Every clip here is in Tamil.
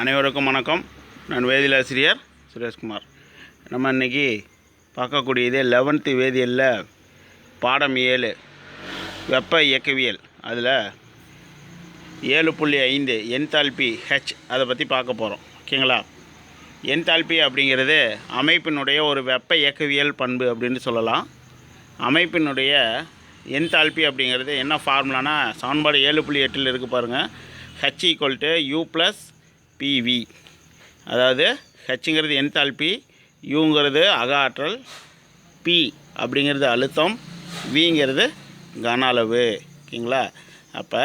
அனைவருக்கும் வணக்கம். நான் வேதியிலாசிரியர் சுரேஷ்குமார். நம்ம இன்றைக்கி பார்க்கக்கூடியது லெவன்த்து வேதியியலில் பாடம் ஏழு வெப்ப இயக்கவியல். அதில் ஏழு புள்ளி ஐந்து என்தால்பி ஹெச் அதை பற்றி பார்க்க போகிறோம் ஓகேங்களா? என்தால்பி அப்படிங்கிறது அமைப்பினுடைய ஒரு வெப்ப இயக்கவியல் பண்பு அப்படின்னு சொல்லலாம். அமைப்பினுடைய என்தால்பி அப்படிங்கிறது என்ன ஃபார்முலானா சமன்பாடு ஏழு புள்ளி எட்டில் இருக்குது பாருங்கள் H equal to U plus PV அதாவது ஹெச்ங்கிறது என்தால்பி யூங்கிறது அக ஆற்றல் பி அப்படிங்கிறது அழுத்தம் விங்கிறது கன அளவு ஓகேங்களா? அப்போ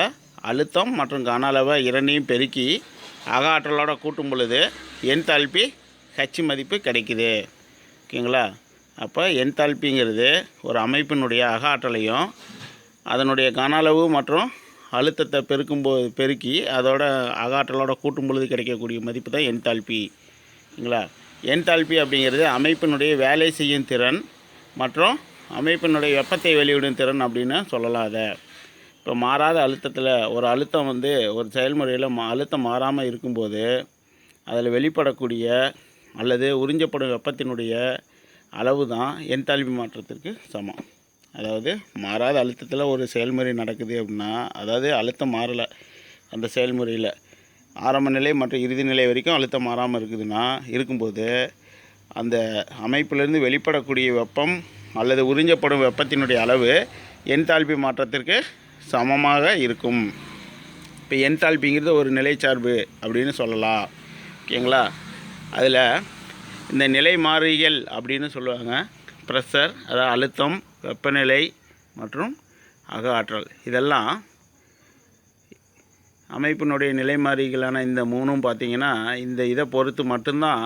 அழுத்தம் மற்றும் கன அளவை இரண்டையும் பெருக்கி அக ஆற்றலோட கூட்டும் பொழுது என்தால்பி ஹெச் மதிப்பு கிடைக்குது. ஓகேங்களா? அப்போ என்தால்பிங்கிறது ஒரு அமைப்பினுடைய அக ஆற்றலையும் அதனுடைய கன அளவு மற்றும் அழுத்தத்தை பெருக்கும்போது பெருக்கி அதோட அகாற்றலோட கூட்டும் பொழுது கிடைக்கக்கூடிய மதிப்பு தான் என்தால்பிங்களா என்தால்பி அப்படிங்கிறது அமைப்பினுடைய வேலை செய்யும் திறன் மற்றும் அமைப்பினுடைய வெப்பத்தை வெளியிடும் திறன் அப்படின்னு சொல்லலாம் அதை. இப்போ மாறாத அழுத்தத்தில் ஒரு அழுத்தம் வந்து ஒரு செயல்முறையில் மா அழுத்தம் மாறாமல் இருக்கும்போது அதில் வெளிப்படக்கூடிய அல்லது உறிஞ்சப்படும் வெப்பத்தினுடைய அளவு தான் என்தால்பி மாற்றத்திற்கு சமம். அதாவது மாறாத அழுத்தத்தில் ஒரு செயல்முறை நடக்குது அப்படின்னா அதாவது அழுத்தம் மாறலை அந்த செயல்முறையில். ஆரம்ப நிலை மற்றும் இறுதி நிலை வரைக்கும் அழுத்தம் மாறாமல் இருக்குதுன்னா இருக்கும்போது அந்த அமைப்பிலிருந்து வெளிப்படக்கூடிய வெப்பம் அல்லது உறிஞ்சப்படும் வெப்பத்தினுடைய அளவு என்தால்பி மாற்றத்திற்கு சமமாக இருக்கும். இப்போ என்தால்பிங்கிறது ஒரு நிலைச்சார்பு அப்படின்னு சொல்லலாம். ஓகேங்களா? அதில் இந்த நிலை மாறிகள் அப்படின்னு சொல்லுவாங்க. ப்ரெஷர் அதாவது அழுத்தம் வெப்பநிலை மற்றும் அக ஆற்றல். இதெல்லாம் அமைப்பினுடைய நிலைமாறிகளான இந்த மூணும் பார்த்திங்கன்னா இந்த இதை பொறுத்து மட்டும்தான்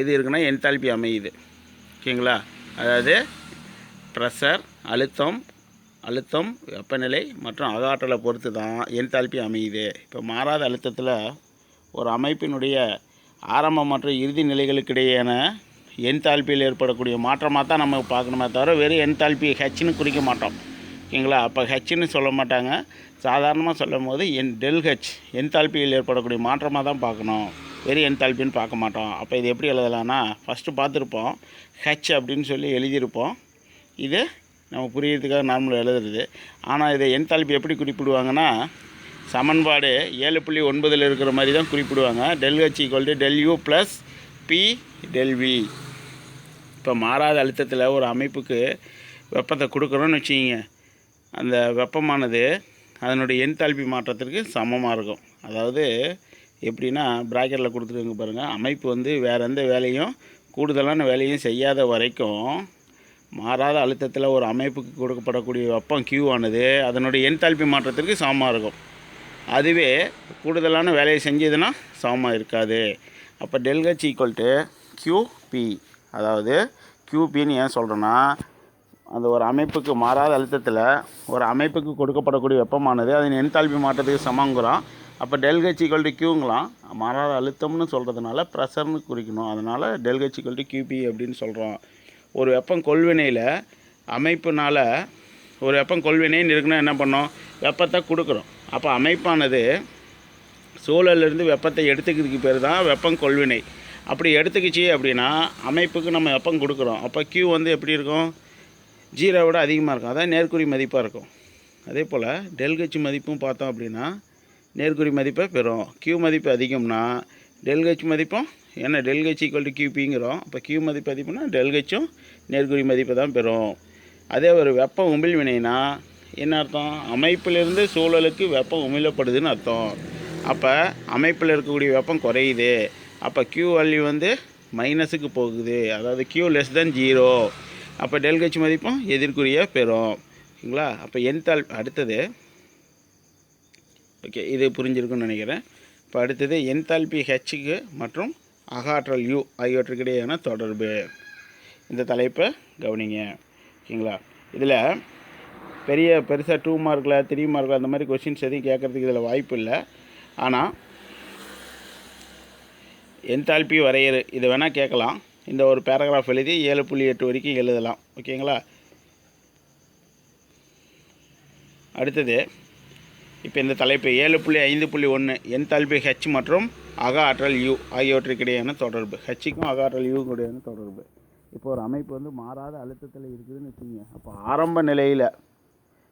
எது இருக்குன்னா என்தால்பி அமையுது. ஓகேங்களா? அதாவது ப்ரெஷர் அழுத்தம் அழுத்தம் வெப்பநிலை மற்றும் அக ஆற்றலை பொறுத்து தான் என்தால்பி அமையுது. இப்போ மாறாத அழுத்தத்தில் ஒரு அமைப்பினுடைய ஆரம்ப மற்றும் இறுதி நிலைகளுக்கிடையேயான என்தால்பியில் ஏற்படக்கூடிய மாற்றமாக தான் நம்ம பார்க்கணுமே தவிர வெறும் என்தால்பி ஹெச்னு குறிக்க மாட்டோம். ஓகேங்களா அப்போ ஹெச்னு சொல்ல மாட்டாங்க. சாதாரணமாக சொல்லும் போது என் டெல் ஹெச் என்தால்பியில் ஏற்படக்கூடிய மாற்றமாக தான் பார்க்கணும். வெறும் என்தால்பின்னு பார்க்க மாட்டோம். அப்போ இது எப்படி எழுதலாம்னா ஃபஸ்ட்டு பார்த்துருப்போம். ஹெச் அப்படின்னு சொல்லி எழுதியிருப்போம். இது நம்ம புரியறதுக்காக நார்மலாக எழுதுறது. ஆனால் இதை என்தால்பி எப்படி குறிப்பிடுவாங்கன்னா சமன்பாடு ஏழு புள்ளி ஒன்பதில் இருக்கிற மாதிரி தான் குறிப்பிடுவாங்க. Del H equal to del U plus P del V இப்போ மாறாத அழுத்தத்தில் ஒரு அமைப்புக்கு வெப்பத்தை கொடுக்குறோன்னு வச்சுக்கிங்க. அந்த வெப்பமானது அதனுடைய என்தால்பி மாற்றத்திற்கு சமமாக இருக்கும். அதாவது எப்படின்னா ப்ராக்கெட்டில் கொடுத்துருங்க பாருங்கள் அமைப்பு வந்து வேறு எந்த வேலையும் கூடுதலான வேலையும் செய்யாத வரைக்கும் மாறாத அழுத்தத்தில் ஒரு அமைப்புக்கு கொடுக்கப்படக்கூடிய வெப்பம் கியூ ஆனது அதனுடைய என்தால்பி மாற்றத்திற்கு சமமாக இருக்கும். அதுவே கூடுதலான வேலையை செஞ்சதுன்னா சமமாக இருக்காது. அப்போ டெல்ஹெச் ஈக்குவல் டு கியூபி அதாவது கியூபின்னு ஏன் சொல்கிறேன்னா அந்த ஒரு அமைப்புக்கு மாறாத அழுத்தத்தில் ஒரு அமைப்புக்கு கொடுக்கப்படக்கூடிய வெப்பமானது அதன் என்தால்பி மாற்றத்துக்கு சமங்கிறோம் அப்போ டெல்ஹெச் ஈக்குவல் டு கியூங்களாம் மாறாத அழுத்தம்னு சொல்கிறதுனால ப்ரெஷர்னு குறிக்கணும். அதனால் டெல்ஹெச் ஈக்குவல் டு கியூபி அப்படின்னு சொல்கிறோம் ஒரு வெப்பம் கொள்வினையில் அமைப்புனால் ஒரு வெப்பம் கொள்வினைன்னு இருக்குன்னா என்ன பண்ணோம்? வெப்பத்தை கொடுக்குறோம். அப்போ அமைப்பானது சூழலிருந்து வெப்பத்தை எடுத்துக்கிறதுக்கு பேர் தான் வெப்பம் கொள்வினை. அப்படி எடுத்துக்கிச்சு அப்படின்னா அமைப்புக்கு நம்ம வெப்பம் கொடுக்குறோம். அப்போ க்யூ வந்து எப்படி இருக்கும்? ஜீரோ விட அதிகமாக இருக்கும். அதான் நேர்குறி மதிப்பாக இருக்கும். அதே போல் டெல்ஹெச் மதிப்பும் பார்த்தோம் அப்படின்னா நேர்குறி மதிப்பை பெறும். க்யூ மதிப்பு அதிகம்னா டெல்ஹெச் மதிப்பும் ஏன்னா டெல்கட்சி ஈக்குவல் டு கியூபிங்கிறோம் அப்போ க்யூ மதிப்பு அதிகம்னா டெல்ஹெச்சும் நேர்குறி மதிப்பை தான் பெறும். அதே ஒரு வெப்ப உமிழ் வினைனா என்ன அர்த்தம்? அமைப்பிலிருந்து சூழலுக்கு வெப்பம் உமிழப்படுதுன்னு அர்த்தம். அப்போ அமைப்பில் இருக்கக்கூடிய வெப்பம் குறையுது. அப்போ க்யூ வேல்யூ வந்து மைனஸுக்கு போகுது. அதாவது க்யூ லெஸ் தென் ஜீரோ அப்போ டெல்ஹெச் மதிப்பும் எதிர்குறிய பெறும். ஓகேங்களா அப்போ என்தால் அடுத்தது. ஓகே இது புரிஞ்சிருக்குன்னு நினைக்கிறேன். இப்போ அடுத்தது என்தால்பி ஹெச்சுக்கு மற்றும் அகாற்றல் யூ ஆகியவற்றுக்கிடையான தொடர்பு. இந்த தலைப்பை கவனிங்க. ஓகேங்களா இதில் பெரிய பெருசாக டூ மார்க்கில் த்ரீ மார்க்கில் அந்த மாதிரி கொஷின்ஸ் எதுவும் கேட்குறதுக்கு இதில் வாய்ப்பு இல்லை. ஆனால் என்தால்பி வரையறு. இது வேணால் கேட்கலாம். இந்த ஒரு பேராகிராஃப் எழுதி ஏழு புள்ளி எட்டு வரைக்கும் எழுதலாம். ஓகேங்களா? அடுத்தது இப்போ இந்த தலைப்பு ஏழு புள்ளி ஐந்து புள்ளி ஒன்று என்தால்பி ஹெச் மற்றும் அக ஆற்றல் யூ ஆகியவற்றுக்கிடையான தொடர்பு ஹெச்சுக்கும் அக ஆற்றல் யூக்கும் தொடர்பு. இப்போ ஒரு அமைப்பு வந்து மாறாத அழுத்தத்தில் இருக்குதுன்னு வச்சுக்கோங்க. அப்போ ஆரம்ப நிலையில்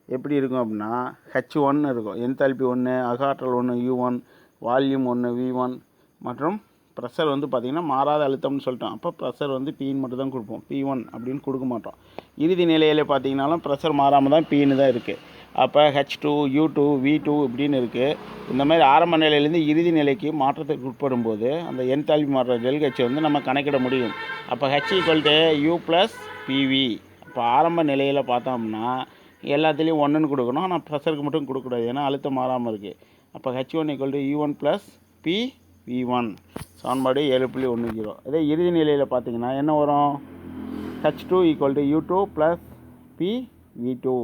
எப்படி இருக்கும் அப்படின்னா ஹெச் ஒன் இருக்கும். என்தால்பி ஒன்று அக ஆற்றல் ஒன்று யூ ஒன் வால்யூம் ஒன்று வி ஒன் மற்றும் ப்ரெஷர் வந்து பார்த்திங்கன்னா மாறாத அழுத்தம்னு சொல்லிட்டோம். அப்போ ப்ரெஷர் வந்து பின்னு மட்டும் தான் கொடுப்போம். பி ஒன் அப்படின்னு கொடுக்க மாட்டோம். இறுதி நிலையில் பார்த்திங்கனாலும் ப்ரெஷர் மாறாமல் தான் பின்னு தான் இருக்குது அப்போ H two U two V two இப்படின்னு இருக்குது இந்த மாதிரி ஆரம்ப நிலையிலேருந்து இறுதி நிலைக்கு மாற்றத்துக்கு உட்படும் போது அந்த என்தால்பி மாற்ற டெல் ஹெச் வந்து நம்ம கணக்கிட முடியும். அப்போ H equal to U plus PV அப்போ ஆரம்ப நிலையில் பார்த்தோம்னா எல்லாத்துலேயும் ஒன்றுன்னு கொடுக்கணும். ஆனால் ப்ரெஷருக்கு மட்டும் கொடுக்கக்கூடாது ஏன்னா அழுத்தம் மாறாமல் இருக்குது அப்போ H one equal to U one plus P V one சமன்பாடு ஏழு புள்ளி ஒன்று ஜீரோ இதே இறுதி நிலையில் பார்த்தீங்கன்னா என்ன வரும்? H two equal to U two plus P V two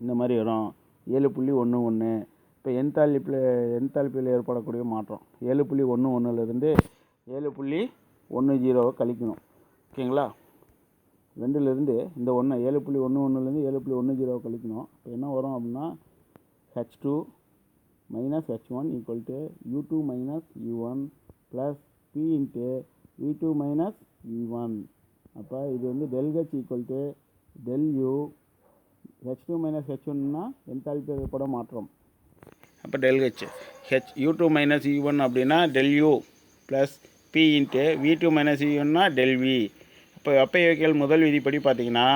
இந்த மாதிரி வரும். ஏழு புள்ளி ஒன்று ஒன்று. இப்போ என்தாலிப்பில் என்தால்பியில் ஏற்படக்கூடிய மாற்றம். ஏழு புள்ளி ஒன்று ஒன்றுலேருந்து ஏழு புள்ளி ஒன்று ஜீரோவை கழிக்கணும். ஓகேங்களா? ரெண்டுலேருந்து இந்த ஒன்று ஏழு புள்ளி ஒன்று ஒன்றுலேருந்து ஏழு புள்ளி ஒன்று ஜீரோவை கழிக்கணும். இப்போ என்ன வரும் அப்படின்னா? H two minus H one equal to U two minus U one plus P into V two minus E one அப்போ இது வந்து del H equal to del U H two minus H ஒன்னா என்தால்பி ஏற்பட மாற்றம். அப்போ del H H U two minus U one அப்படின்னா del U plus P into V two minus U ஒன்னா டெல் வி இப்போ வெப்ப இயற்பியல் முதல் விதிப்படி பார்த்தீங்கன்னா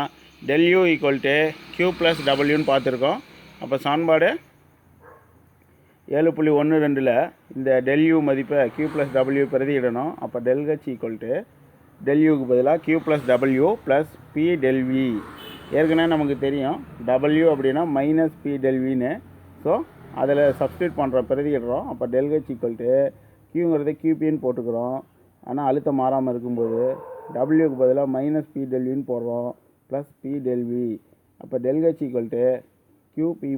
del U equal to Q plus டபுள்யூன்னு பார்த்துருக்கோம். அப்போ சான்பாடு ஏழு புள்ளி ஒன்று ரெண்டில் இந்த டெல்யூ மதிப்பை கியூ ப்ளஸ் டபுள்யூ பிரதியிடணும் அப்போ டெல்ஹெச் ஈக்குவல் டு பதிலாக Q plus W plus P del V ஏற்கனவே நமக்கு தெரியும். டபுள்யூ அப்படின்னா மைனஸ் பி டெல்வின்னு ஸோ அதில் சப்ஸ்டியூட் பண்ணுறோம் பிரதியிடுறோம் அப்போ டெல்ஹெச் ஈக்குவல் டு கியூங்கிறத கியூபின்னு போட்டுக்கிறோம். ஆனால் அழுத்தம் மாறாமல் இருக்கும்போது டபுள்யூக்கு பதிலாக மைனஸ் பி டெல்வின்னு போடுறோம். ப்ளஸ் பி டெல்வி அப்போ டெல்ஹெச் ஈக்குவல் டு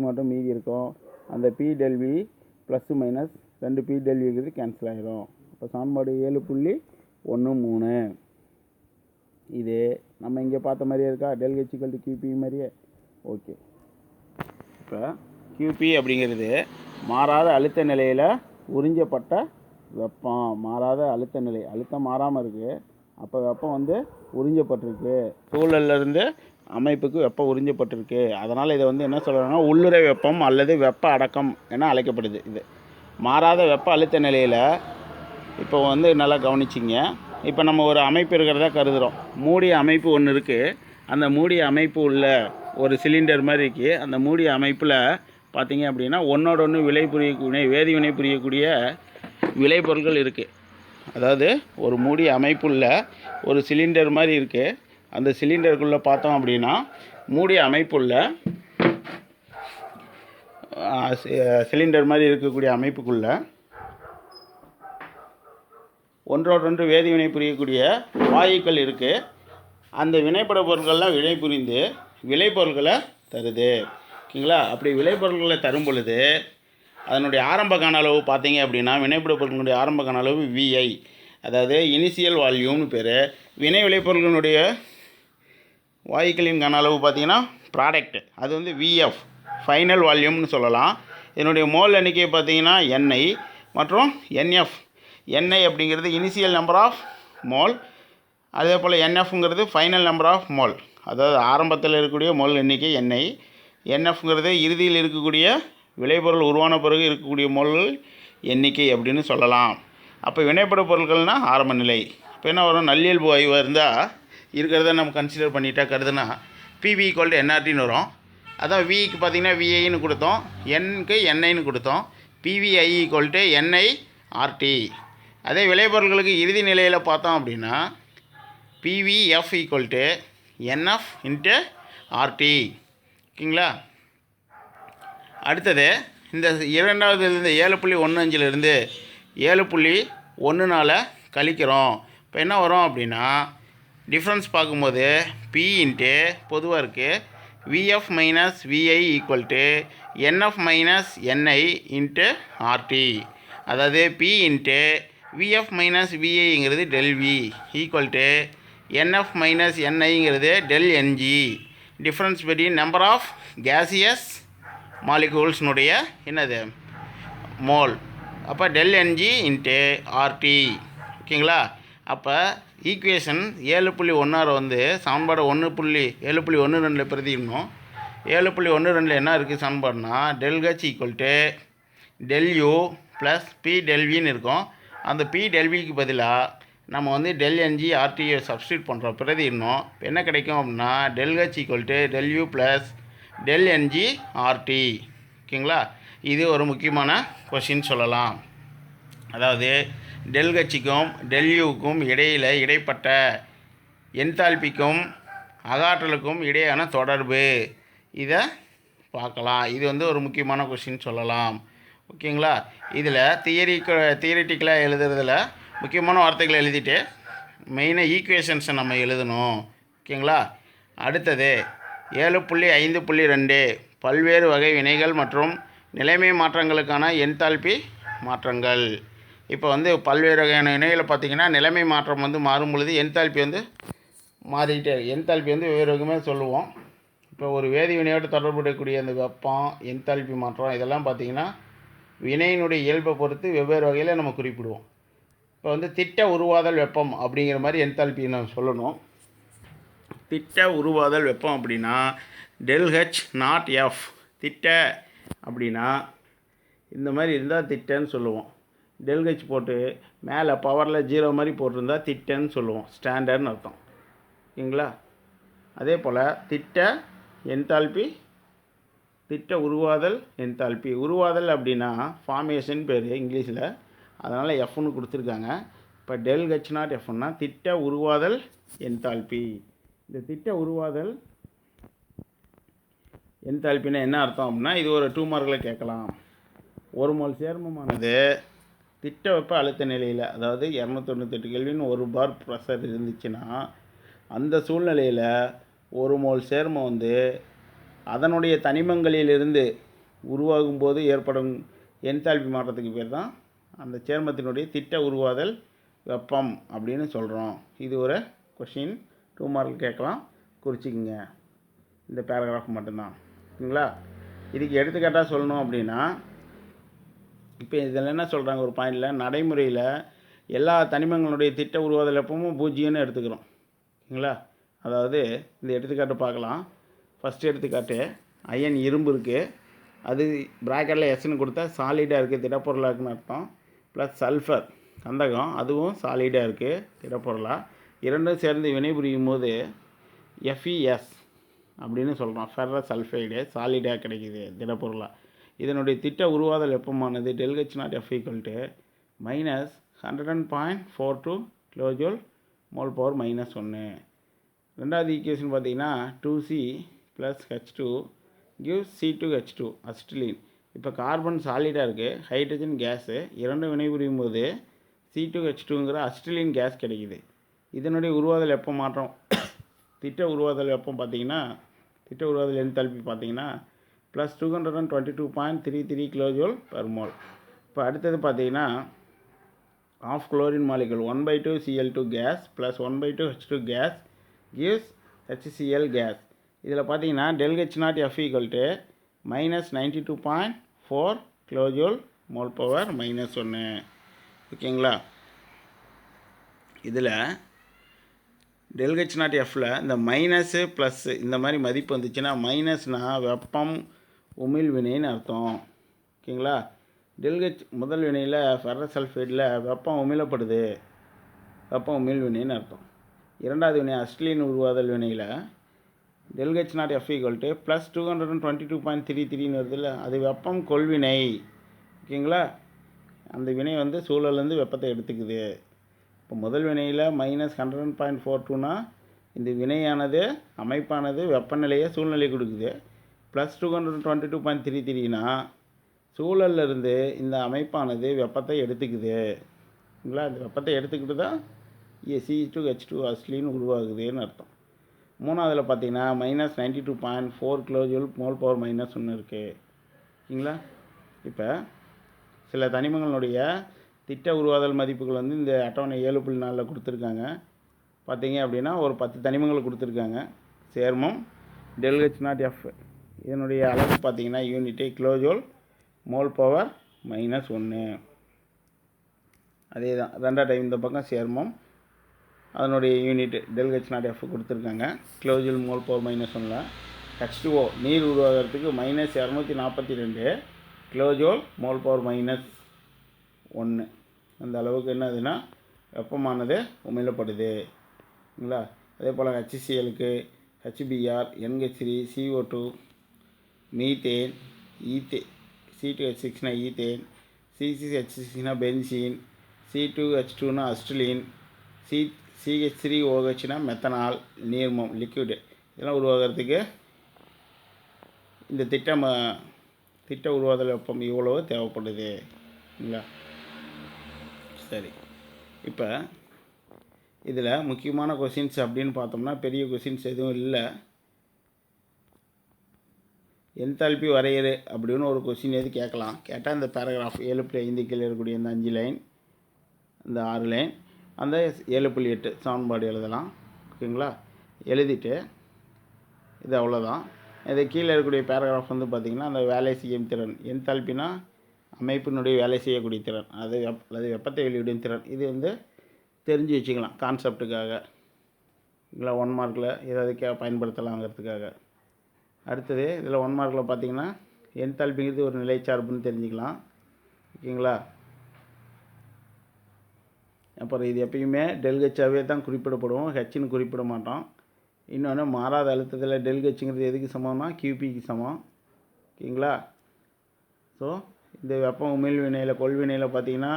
மட்டும் மீதி இருக்கும். அந்த P del V plus minus ரெண்டு பி இருக்குது கேன்சல் ஆகிரும் அப்போ சமன்பாடு ஏழு புள்ளி ஒன்று மூணு. இது நம்ம இங்கே பார்த்த மாதிரியே இருக்கா? டெல் ஹெச்சிக்கல் டு கியூபி மாதிரியே? ஓகே இப்போ கியூபி அப்படிங்கிறது மாறாத அழுத்த நிலையில் உறிஞ்சப்பட்ட வெப்பம். மாறாத அழுத்த நிலை. அழுத்தம் மாறாமல் இருக்குது அப்போ வெப்பம் வந்து உறிஞ்சப்பட்டிருக்கு. சூழல்ல இருந்து அமைப்புக்கு வெப்பம் உறிஞ்சப்பட்டிருக்கு. அதனால் இதை வந்து என்ன சொல்கிறாங்கன்னா உள்ளுறை வெப்பம் அல்லது வெப்ப அடக்கம் என அழைக்கப்படுது இது. மாறாத வெப்ப அழுத்த நிலையில் இப்போ வந்து நல்லா கவனிச்சிங்க. இப்போ நம்ம ஒரு அமைப்பு இருக்கிறதா கருதுகிறோம் மூடிய அமைப்பு ஒன்று இருக்குது அந்த மூடிய அமைப்பு உள்ள ஒரு சிலிண்டர் மாதிரி இருக்குது அந்த மூடிய அமைப்பில் பார்த்திங்க அப்படின்னா ஒன்றோட ஒன்று விலை புரியக்கூடிய வேதிவினை புரியக்கூடிய விளைபொருட்கள் இருக்குது அதாவது ஒரு மூடிய அமைப்புள்ள ஒரு சிலிண்டர் மாதிரி இருக்குது அந்த சிலிண்டருக்குள்ளே பார்த்தோம் அப்படின்னா மூடிய அமைப்புள்ள சிலிண்டர் மாதிரி இருக்கக்கூடிய அமைப்புக்குள்ள ஒன்றோடொன்று வேதிவினை புரியக்கூடிய வாயுக்கள் இருக்குது அந்த வினைப்பட பொருட்கள்லாம் வினை புரிந்து விளைபொருட்களை தருது. ஓகேங்களா? அப்படி விளைபொருட்களை தரும் பொழுது அதனுடைய ஆரம்ப கன அளவு பார்த்தீங்க அப்படின்னா வினைப்பட பொருட்களுடைய ஆரம்ப கன அளவு விஐ அதாவது இனிஷியல் வால்யூம்னு பேர். வினை விளைபொருட்களுடைய வாயுக்களின் கன அளவு பார்த்தீங்கன்னா ப்ராடக்ட் அது வந்து விஎஃப் ஃபைனல் வால்யூம்னு சொல்லலாம். இதனுடைய மோல் எண்ணிக்கை பார்த்தீங்கன்னா என்ஐ மற்றும் என்எஃப் என்ஐ அப்படிங்கிறது இனிஷியல் நம்பர் ஆஃப் மோல் அதே போல் என்எஃப்ங்கிறது ஃபைனல் நம்பர் ஆஃப் மோல் அதாவது ஆரம்பத்தில் இருக்கக்கூடிய மோல் எண்ணிக்கை எண்ணெய் என்எஃப்ங்கிறது இறுதியில் இருக்கக்கூடிய விளைபொருள் உருவான பிறகு இருக்கக்கூடிய மோல்கள் எண்ணிக்கை அப்படின்னு சொல்லலாம். அப்போ வினைப்பட பொருட்கள்னால் ஆரம்ப நிலை. இப்போ என்ன வரும்? நல்லியல்பு ஆய்வாக இருந்தால் இருக்கிறத நம்ம கன்சிடர் பண்ணிட்டா கருதுனா பிவி ஈக்குவல் டு என்ஆர்டின்னு வரும். அதான் விக்கு பார்த்தீங்கன்னா விஐன்னு கொடுத்தோம். என்க்கு என்ஐன்னு கொடுத்தோம். PVI equal to NI RT அதே விளைபொருள்களுக்கு இறுதி நிலையில் பார்த்தோம் அப்படின்னா PVF equal to NF into RT ஓகேங்களா? அடுத்தது இந்த இரண்டாவது இந்த ஏழு புள்ளி ஒன்று அஞ்சிலிருந்து ஏழு புள்ளி ஒன்று நாளை கழிக்கிறோம். இப்போ என்ன வரும் அப்படின்னா டிஃப்ரென்ஸ் பார்க்கும்போது பி இன்ட்டு பொதுவாக இருக்குது VF minus VI equal to NF minus NI into RT அதாவது P into VF minus விஐங்கிறது del V equal to NF minus என்ஐங்கிறது del NG difference between number of gaseous மாலிகூல்ஸ்னுடைய என்னது? மோல் அப்போ டெல் என்ஜி இன்ட்டு ஆர்டி ஓகேங்களா அப்போ ஈக்குவேஷன் ஏழு புள்ளி ஒன்றாறு வந்து சமன்பாடு ஒன்று புள்ளி ஏழு புள்ளி ஒன்று ரெண்டில் பிரதிக்கணும் ஏழு புள்ளி ஒன்று ரெண்டில் என்ன இருக்குது சமன்பாடுனா del H equal to del U plus P டெல்வின்னு இருக்கும். அந்த பி டெல்விக்கு பதிலாக நம்ம வந்து டெல் என்ஜி ஆர்டிஏ சப்ஸ்டியூட் பண்ணுறோம் பிரதிடணும் இப்போ என்ன கிடைக்கும் அப்படின்னா del H equal to del U plus del NG RT ஓகேங்களா? இது ஒரு முக்கியமான கொஷின் சொல்லலாம். அதாவது டெல் கட்சிக்கும் டெல்யூக்கும் இடையில் இடைப்பட்ட என்தால்பிக்கும் அகாற்றலுக்கும் இடையான தொடர்பு. இதை பார்க்கலாம். இது வந்து ஒரு முக்கியமான கொஷின் சொல்லலாம். ஓகேங்களா? இதில் தியரிக்க தியரிட்டிக்கலாக எழுதுறதுல முக்கியமான வார்த்தைகளை எழுதிட்டு மெயினாக ஈக்குவேஷன்ஸை நம்ம எழுதணும். ஓகேங்களா? அடுத்தது ஏழு புள்ளி ஐந்து புள்ளி ரெண்டு பல்வேறு வகை வினைகள் மற்றும் நிலைமை மாற்றங்களுக்கான என்தால்பி மாற்றங்கள். இப்போ வந்து பல்வேறு வகையான இணையில் பார்த்தீங்கன்னா நிலைமை மாற்றம் வந்து மாறும் பொழுது என்தால்பி வந்து மாறிக்கிட்டே என்தால்பி வந்து வெவ்வேறு வகையாக சொல்லுவோம். இப்போ ஒரு வேதி வினையோடு தொடர்புடையக்கூடிய அந்த வெப்பம் என்தால்பி மாற்றம் இதெல்லாம் பார்த்தீங்கன்னா வினையினுடைய இயல்பை பொறுத்து வெவ்வேறு வகையில் நம்ம குறிப்பிடுவோம். இப்போ வந்து திட்ட உருவாதல் வெப்பம் அப்படிங்கிற மாதிரி என்தால்பி நம்ம சொல்லணும். திட்ட உருவாதல் வெப்பம் அப்படின்னா டெல் ஹெச் நாட் எஃப் திட்ட அப்படின்னா இந்த மாதிரி இருந்தால் திட்டன்னு சொல்லுவோம். டெல் போட்டு மேலே பவரில் ஜீரோ மாதிரி போட்டிருந்தா திட்டன்னு சொல்லுவோம். ஸ்டாண்டர்ட்னு அர்த்தம். ஓகேங்களா அதே போல் திட்ட என்தால்பி திட்ட உருவாதல் என்தால்பி உருவாதல் அப்படின்னா ஃபார்மேஷன் பேர் இங்கிலீஷில். அதனால் எஃப்னு கொடுத்துருக்காங்க. இப்போ டெல் ஹெச் நாட் எஃப்னா திட்ட உருவாதல் என்தால்பி இந்த திட்ட உருவாதல் என்தால்பின்னா என்ன அர்த்தம் அப்படின்னா இது ஒரு டூ மார்க்கில் கேட்கலாம். ஒரு மோல் சேர்மமானது திட்ட வெப்ப அழுத்த நிலையில் அதாவது இரநூத்தொண்ணூத்தெட்டு கெல்வின் ஒரு பார் ப்ரெஷர் இருந்துச்சுன்னா அந்த சூழ்நிலையில் ஒரு மோல் சேர்மம் வந்து அதனுடைய தனிமங்களிலிருந்து உருவாகும் போது ஏற்படும் என்தால்பி மாற்றத்துக்கு பேர் தான் அந்த சேர்மத்தினுடைய திட்ட உருவாதல் வெப்பம் அப்படின்னு சொல்கிறோம் இது ஒரு கொஷின் டூ மார்க் கேட்கலாம். குறிச்சிக்கங்க. இந்த பேராகிராஃப் மட்டும்தான். ஓகேங்களா இதுக்கு எடுத்துக்காட்டாக சொல்லணும் அப்படின்னா இப்போ இதில் என்ன சொல்கிறாங்க ஒரு பாயிண்டில் நடைமுறையில் எல்லா தனிமங்களுடைய திட்ட உருவாதல் வெப்பமும் பூஜ்ஜியம்னு எடுத்துக்கிறோம். ஓகேங்களா அதாவது இந்த எடுத்துக்காட்டு பார்க்கலாம். ஃபஸ்ட்டு எடுத்துக்காட்டு அயன் இரும்பு இருக்குது அது ப்ராக்கெட்டில் எஸ்ன்னு கொடுத்தா சாலிடாக இருக்குது திடப்பொருளாக இருக்குன்னு அர்த்தம். ப்ளஸ் சல்ஃபர் கந்தகம் அதுவும் சாலிடாக இருக்குது திடப்பொருளாக இரண்டும் சேர்ந்து வினைபுரியும் போது எஃப்இஎஸ் அப்படின்னு சொல்கிறோம் ஃபெர்ரஸ் சல்ஃபைடு சாலிடாக கிடைக்கிது திடப்பொருளாக இதனுடைய திட்ட உருவாதல் வெப்பமானது del H naught F equal to minus hundred and point four two kilojoule mole power minus ஒன்று ரெண்டாவது ஈக்குவேஷன் பார்த்தீங்கன்னா two C plus H two give C two H two acetylene இப்போ கார்பன் சாலிடாக இருக்குது ஹைட்ரஜன் கேஸு இரண்டும் வினைபுரியும் போது சி டூ ஹெச் டூங்கிற அஸ்டிலின் கேஸ் கிடைக்குது. இதனுடைய உருவாதல் வெப்பம் மாற்றம் திட்ட உருவாதல் வெப்பம் பார்த்தீங்கன்னா திட்ட உருவாதல் என்தால்பி பார்த்தீங்கன்னா plus two hundred and twenty two point three three kilojoule per mole இப்போ அடுத்தது பார்த்தீங்கன்னா of chlorine molecule one by two CL two gas plus one by two H two gas gives HCL gas இதில் பார்த்தீங்கன்னா del H naught F equal to minus ninety two point four kilojoule mole power minus ஒன்று ஓகேங்களா இதில் டெல் ஹெச் நாட் எஃப்பில் இந்த மைனஸு ப்ளஸ்ஸு இந்த மாதிரி மதிப்பு வந்துச்சுன்னா மைனஸ்னால் வெப்பம் உமிழ் வினைன்னு அர்த்தம். ஓகேங்களா? டில்கச் முதல் வினையில் ஃபெரஸ் சல்ஃபேட்டில் வெப்பம் உமிழப்படுது. வெப்பம் உமிழ் வினைன்னு அர்த்தம். இரண்டாவது வினை அஸ்டிலின் உருவாதல் வினையில் del H naught F equal to plus two hundred and twenty two point three த்ரீன்னு வருதுல்ல அது வெப்பம் கொள்வினை. ஓகேங்களா? அந்த வினை வந்து சூழலேருந்து வெப்பத்தை எடுத்துக்குது. இப்போ முதல் வினையில் minus hundred and point four டூனா இந்த வினையானது அமைப்பானது வெப்பநிலையை சூழ்நிலை கொடுக்குது. Plus two hundred twenty two point three த்ரீனா சூழல்லேருந்து இந்த அமைப்பானது வெப்பத்தை எடுத்துக்குதுங்களா அந்த இந்த வெப்பத்தை எடுத்துக்கிட்டு தான் சி டூ ஹெச் டூ அஸ்லின்னு உருவாகுதுன்னு அர்த்தம். மூணாவதில் பார்த்தீங்கன்னா minus ninety two point four kilojoule mole power minus ஒன்று இருக்குது ஓகேங்களா இப்போ சில தனிமங்களுடைய திட்ட உருவாதல் மதிப்புகள் வந்து இந்த அட்டவணை ஏழு புள்ளி நாலில் கொடுத்துருக்காங்க. பார்த்தீங்க அப்படின்னா ஒரு பத்து தனிமங்கள் கொடுத்துருக்காங்க. சேர்மம் டெல்ஹெச் நாட் எஃப் இதனுடைய அளவு பார்த்தீங்கன்னா unit kilojoule mole power minus ஒன்று. அதே தான். ரெண்டா டைம் இந்த பக்கம் சேர்மம். அதனுடைய unit del H naught F கொடுத்துருக்காங்க. கிலோஜில் மோல் பவர் மைனஸ் ஒன்றில். ஹெச் டூஓ நீர் உருவாகிறதுக்கு மைனஸ் இரநூத்தி நாற்பத்தி ரெண்டு கிலோஜோல் மோல் பவர் மைனஸ் ஒன்று. அந்த அளவுக்கு என்னதுன்னா வெப்பமானது உமிழப்படுது. சரிங்களா அதே போல் ஹச்சிசிஎலுக்கு ஹெச்பிஆர் என்ஹெச்ரி சிஓ டூ மீத்தேன் ஈத்தே சி டூ ஹெச் சிக்ஸ்னா ஈத்தேன் சிசிசி ஹெச் சிக்ஸ்னா பென்சின் சி டூ ஹெச் டூனா அஸ்ட்லின் சி சிஹெச் த்ரீ ஓஹெச்னா மெத்தனால் நீர்மம் லிக்விடு. இதெல்லாம் உருவாகிறதுக்கு இந்த திட்டம் திட்ட உருவாதல் வெப்பம் இவ்வளவு தேவைப்படுது. சரிங்களா சரி. இப்போ இதில் முக்கியமான கொஷின்ஸ் அப்படின்னு பார்த்தோம்னா பெரிய கொஷின்ஸ் எதுவும் இல்லை. என்தால்பி வரையறு அப்படின்னு ஒரு கொஸ்டின் எது கேட்கலாம் கேட்டால் இந்த பேராகிராஃப் ஏழு புள்ளி ஐந்து கீழே இருக்கக்கூடிய இந்த அஞ்சு லைன் இந்த ஆறு லைன் அந்த ஏழு புள்ளி எட்டு சமன்பாடு எழுதலாம். ஓகேங்களா? எழுதிட்டு இது அவ்வளோதான் இது கீழே இருக்கக்கூடிய பேராகிராஃப் வந்து பார்த்திங்கன்னா அந்த வேலை செய்யும் திறன். என்தால்பினா அமைப்பினுடைய வேலை செய்யக்கூடிய திறன். அது வெப் அல்லது வெப்பத்தை வெளியிடும் திறன். இது வந்து தெரிஞ்சு வச்சுக்கலாம் கான்செப்டுக்காக இல்லை ஒன் மார்க்கில் ஏதாவது கே பயன்படுத்தலாங்கிறதுக்காக. அடுத்தது இதில் ஒன் மார்க்கில் பார்த்தீங்கன்னா என்தால்பிங்கிறது ஒரு நிலைச்சார்புன்னு தெரிஞ்சுக்கலாம். ஓகேங்களா? அப்புறம் இது எப்பயுமே டெல்கச்சாவே தான் குறிப்பிடப்படுவோம் ஹெச்னு குறிப்பிட மாட்டோம். இன்னொன்று மாறாத அழுத்தத்தில் டெல்கச்சுங்கிறது எதுக்கு சமம்னா கியூபிக்கு சமம். ஓகேங்களா? ஸோ இந்த வெப்ப உமிழ் வினையில் கொள்வினையில் பார்த்தீங்கன்னா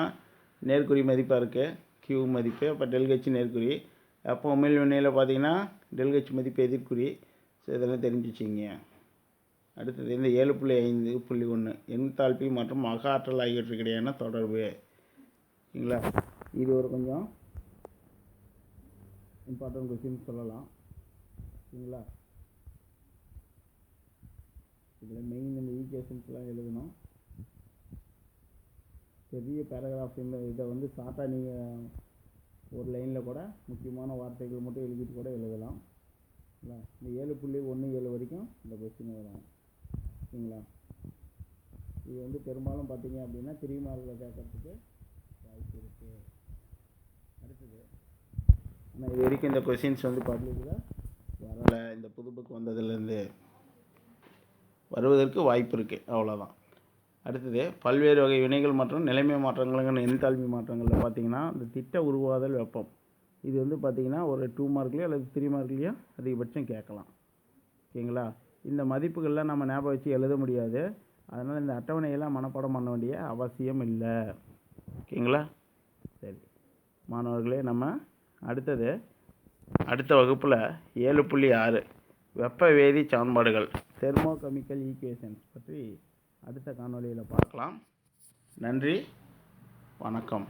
நேர்குறி மதிப்பாக இருக்குது கியூ மதிப்பு அப்போ டெல்கச் நேர்குறி. வெப்ப உமிழ் வினையில் பார்த்தீங்கன்னா டெல்கச் மதிப்பு எதிர்குறி. ஸோ இதெல்லாம் தெரிஞ்சு வச்சுங்க அடுத்தது இந்த ஏழு புள்ளி ஐந்து புள்ளி ஒன்று என்தால்பி மற்றும் மக ஆற்றல் தொடர்பு. சரிங்களா? இது ஒரு கொஞ்சம் இம்பார்ட்டன்ட் கொஸ்டின் சொல்லலாம். சரிங்களா? இதில் மெயின் இந்த ஈக்குவேஷன்ஸ்லாம் எழுதணும். பெரிய பேராகிராஃப் இந்த இதை வந்து ஷார்ட்டாக நீங்கள் ஒரு லைனில் கூட முக்கியமான வார்த்தைகள் மட்டும் எழுதிட்டு கூட எழுதலாம். சரிங்களா இந்த ஏழு புள்ளி ஒன்று ஏழு வரைக்கும் இந்த கொஸ்டின் வரும். ஓகேங்களா இது வந்து பெரும்பாலும் பார்த்தீங்க அப்படின்னா த்ரீ மார்க்கில் கேட்கறதுக்கு வாய்ப்பு இருக்குது அடுத்தது ஆனால் இது வரைக்கும் இந்த கொஸ்டின்ஸ் வந்து பப்ளிக்கில் வரலை. இந்த புது புக் வந்ததுலேருந்து வருவதற்கு வாய்ப்பு இருக்குது அவ்வளோதான் அடுத்தது பல்வேறு வகை வினைகள் மற்றும் நிலைமை மாற்றங்களுங்க எண்தாழ்மை மாற்றங்களில் பார்த்தீங்கன்னா இந்த திட்ட உருவாதல் வெப்பம். இது வந்து பார்த்திங்கன்னா ஒரு டூ மார்க்லேயோ அல்லது த்ரீ மார்க்லேயோ அதிகபட்சம் கேட்கலாம். ஓகேங்களா? இந்த மதிப்புகள்லாம் நம்ம ஞாபகம் வச்சு எழுத முடியாது. அதனால் இந்த அட்டவணையெல்லாம் மனப்பாடம் பண்ண வேண்டிய அவசியம் இல்லை. ஓகேங்களா? சரி. மாணவர்களே நம்ம அடுத்தது அடுத்த வகுப்பில் ஏழு புள்ளி ஆறு வெப்ப வேதி சமன்பாடுகள் தெர்மோகெமிக்கல் ஈக்குவேஷன்ஸ் பற்றி அடுத்த காணொளியில் பார்க்கலாம். நன்றி. வணக்கம்.